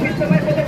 आरक्षण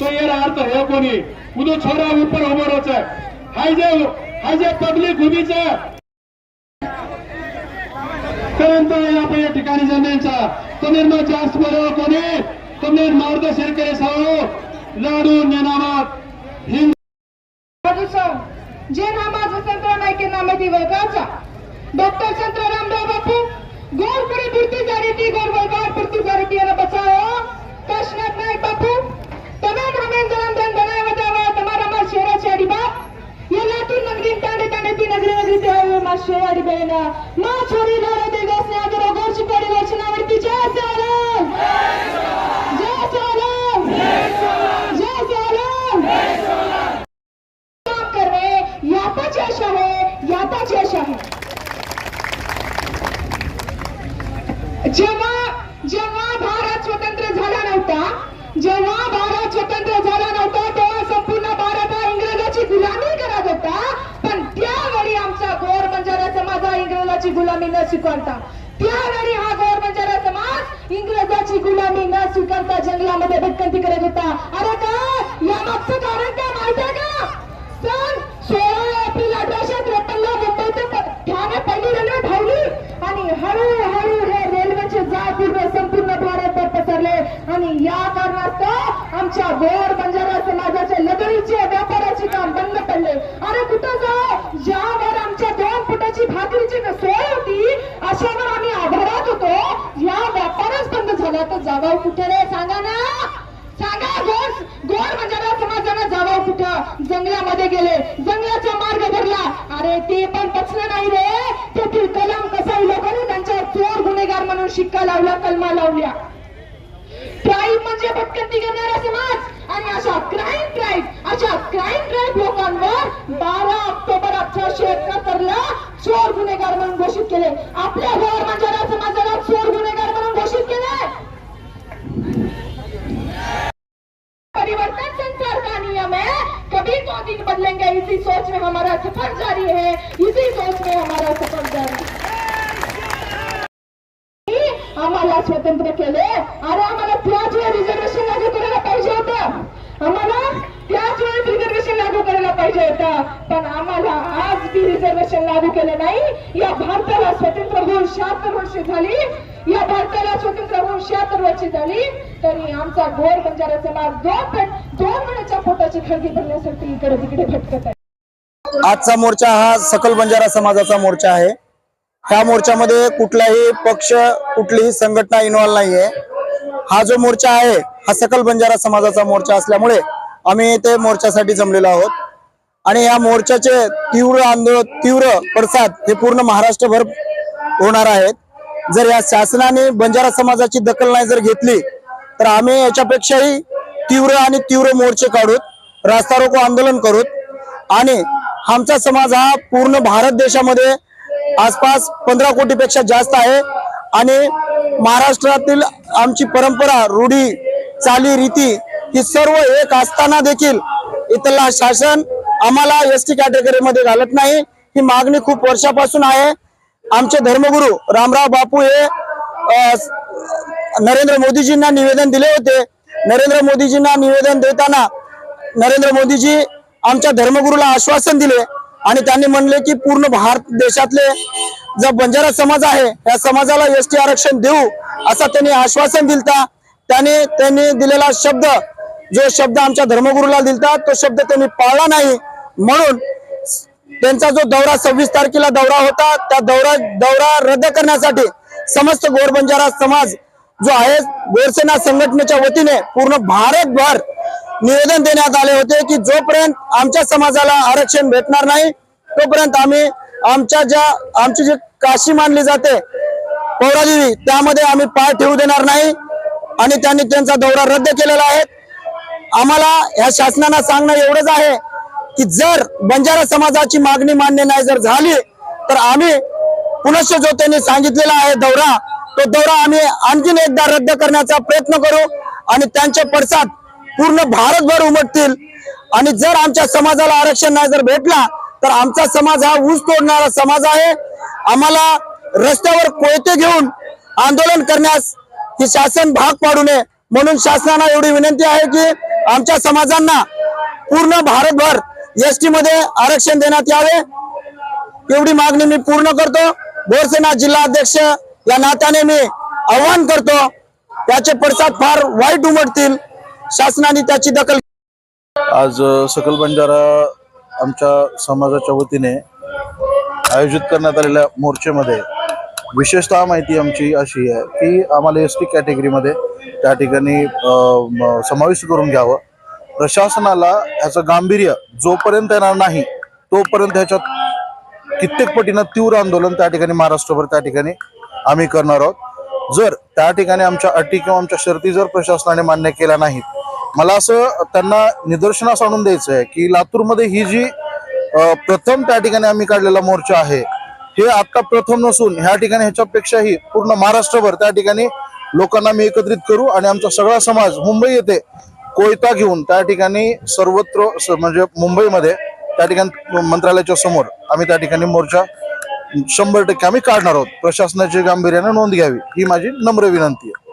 केल्याचा तो यार अर्थ हो उदो छोरा ऊपर उभं राहायचं हाय जे हाय जे पब्लिक उभीचा त्यानंतर आपण या ठिकाणी जमिनीचा तुम्ही मग जास्त बरोबर कोणी? तुम्ही मार्गदर्शन करे साहो लाडू नेनामात हिंद. जे नामाचं संत नायके नामे दिवकाचा डॉक्टर संत रामराव बापू गोर पुरती जारी ती गोर शेरा अडी बहिणा मा छोरी लाडो दे गासने आदर गोर शिपाडी वर्षणावरती जय सालाम जय सालाम जय सालाम काम करणे याताची आशा आहे याताची आशा आहे जेव्हा जेव्हा भारत स्वतंत्र झाला नव्हता जेव्हा भारत स्वतंत्र झाला नव्हता तेव्हा संपूर्ण भारत हा इंग्रजाची गुलामी करत होता पण त्यावेळी आमचा गोर बंजारा समाज हा इंग्रजाची गुलामी न स्वीकारता त्यावेळी हा गोर बंजारा समाज इंग्रजाची गुलामी न स्वीकारता जंगलामध्ये भटकंती करत होता. अरे का या मागचं कारण काय माहिती आहे का? सन सोळा एप्रिल अठराशे त्रेपन्नला मुंबई ते ठाणे पहिली रेल्वे धावली आणि हळूहळू हे रेल्वेचे जाळ पूर्ण संपूर्ण भारतभर पसरले. आणि या कारणास्तव आमच्या गोर बंजारा समाजाचे लगडीचे व्यापाराचे काम बंद पडले. अरे कुठं जा? फुटाची सोय होती अशावर आम्ही आभारात होतो. या व्यापारच बंद झाला तर जागाव कुठे रे? सांगा ना. सांगा गोस गोड बंजारा समाजानं जावं कुठं? जंगलामध्ये गेले जंगलाचा मार्ग भरला. अरे ते पण पचलं नाही रे. तेथील कलम कसाई लोकांनी त्यांच्यावर चोर गुन्हेगार म्हणून शिक्का लावला कलमा लावल्या. क्राईम म्हणजे भटकंती करणारा समाज. आणि अशा क्राईम ट्राईब अशा क्राईम ट्राईब लोकांवर बारा ऑक्टोबर अठराशे एकाहत्तरला चोर गुन्हेगार म्हणून घोषित केले आपल्या गोरमांच्या समाजाला चोर गुन्हेगार म्हणून घोषित केले परिवर्तन संसार का नियम है, कभी तो दिन बदलेंगे, इसी सोच में हमारा सफ़र जारी है, इसी सोच में हमारा सफ़र जारी है। आम्हाला स्वतंत्र केले अरे आम्हाला त्याच रिझर्वेशन लागत होतं आम्हाला त्याच वेळेस रिझर्वेशन लागू करायला पाहिजे होतं. पण आम्हाला आज बी रिझर्वेशन लागू केलं नाही. या भारताला स्वतंत्र होऊन शहात्तर वर्षे झाली. या भारताला स्वतंत्र होऊन शहात्तर वर्षे झाली. तरी आमचा गोर बंजारा समाज दोन दोन वेळेच्या पोटाची खळगी भरण्यासाठी इकडे तिकडे भटकत आहे. आजचा मोर्चा हा सकल बंजारा समाजाचा मोर्चा आहे. ह्या मोर्चामध्ये कुठलाही पक्ष कुठलीही संघटना इन्व्हॉल्व नाहीये. हा जो मोर्चा आहे हा सकल बंजारा समाजाचा मोर्चा असल्यामुळे आम्ही ते मोर्चासाठी जमलेलो आहोत. आणि या मोर्चाचे तीव्र आंदोलन तीव्र पडसाद हे पूर्ण महाराष्ट्रभर होणार आहेत. जर या शासनाने बंजारा समाजाची दखल नाही जर घेतली तर आम्ही याच्यापेक्षाही तीव्र आणि तीव्र मोर्चे काढूत रास्ता रोको आंदोलन करूत आणि आमचा समाज हा पूर्ण भारत देशामध्ये आसपास पंधरा कोटीपेक्षा जास्त आहे. आणि महाराष्ट्रातील आमची परंपरा रूढी चाली रीती ही सर्व एक असताना देखील इथला शासन आम्हाला एस टी कॅटेगरीमध्ये घालत नाही. ही मागणी खूप वर्षापासून आहे. आमचे धर्मगुरू रामराव बापू हे नरेंद्र मोदीजींना निवेदन दिले होते. नरेंद्र मोदीजींना निवेदन देताना नरेंद्र मोदीजी आमच्या धर्मगुरूला आश्वासन दिले आणि त्यांनी म्हणले की पूर्ण भारत देशातले जो बंजारा समाज आहे या समाजाला एस टी आरक्षण देऊ असं त्यांनी आश्वासन दिलता. त्याने त्यांनी दिलेला शब्द जो शब्द आमच्या धर्मगुरूला दिलता तो शब्द त्यांनी पाळला नाही. म्हणून त्यांचा जो दौरा सव्वीस तारखेला दौरा होता त्या दौरा दौरा रद्द करण्यासाठी समस्त गोरबंजारा समाज जो आहे गोरसेना संघटनेच्या वतीने पूर्ण भारतभर निवेदन देण्यात आले होते की जोपर्यंत आमच्या समाजाला आरक्षण भेटणार नाही तोपर्यंत आम्ही आमच्या ज्या आमची जी काशी मानली जाते पौरादेवी त्यामध्ये आम्ही पाय ठेवू देणार नाही. आणि त्यांनी त्यांचा दौरा रद्द केलेला आहे. आम्हाला ह्या शासनाला सांगणं एवढंच आहे की जर बंजारा समाजाची मागणी मान्य नाही जर झाली तर आम्ही पुनश्च जो त्यांनी सांगितलेला आहे दौरा तो दौरा आम्ही आणखीन एकदा रद्द करण्याचा प्रयत्न करू आणि त्यांचे पडसाद पूर्ण भारतभर उमटतील. आणि जर आमच्या समाजाला आरक्षण नाही जर भेटला तर आमचा समाज हा ऊस तोडणारा समाज आहे. आम्हाला रस्त्यावर कोयते घेऊन आंदोलन करण्यास की शासन भाग पाडू नये. म्हणून शासनाला एवढी विनंती आहे की आमच्या समाजांना पूर्ण भारतभर एस टी मध्ये आरक्षण देण्यात यावे. एवढी मागणी मी पूर्ण करतो. भोरसेना जिल्हा अध्यक्ष या नात्याने मी आव्हान करतो. त्याचे पडसाद फार वाईट उमटतील. शासनाने त्याची दखल आज सकल बंजारा आमच्या समाजाच्या वतीने आयोजित करण्यात आलेल्या मोर्चेमध्ये विशेषतः माहिती आमची अशी आहे की आम्हाला एस टी कॅटेगरीमध्ये त्या ठिकाणी समाविष्ट करून घ्यावं. प्रशासनाला ह्याचं गांभीर्य जोपर्यंत येणार नाही तोपर्यंत ह्याच्यात कित्येक पटीनं तीव्र आंदोलन त्या ठिकाणी महाराष्ट्रभर त्या ठिकाणी आम्ही करणार आहोत. जर त्या ठिकाणी आमच्या अटी किंवा आमच्या शर्ती जर प्रशासनाने मान्य केल्या नाहीत मला असं त्यांना निदर्शनास आणून द्यायचं आहे की लातूरमध्ये ही जी प्रथम त्या ठिकाणी आम्ही काढलेला मोर्चा आहे हे आता प्रथम नसून ह्या ठिकाणी ह्याच्यापेक्षाही पूर्ण महाराष्ट्रभर त्या ठिकाणी लोकांना मी एकत्रित करू आणि आमचा सगळा समाज मुंबई येथे कोयता घेऊन त्या ठिकाणी सर्वत्र म्हणजे मुंबईमध्ये त्या ठिकाणी मंत्रालयाच्या समोर आम्ही त्या ठिकाणी मोर्चा शंभर टक्के आम्ही काढणार आहोत. प्रशासनाची गांभीर्याने नोंद घ्यावी. ही माझी नम्र विनंती आहे.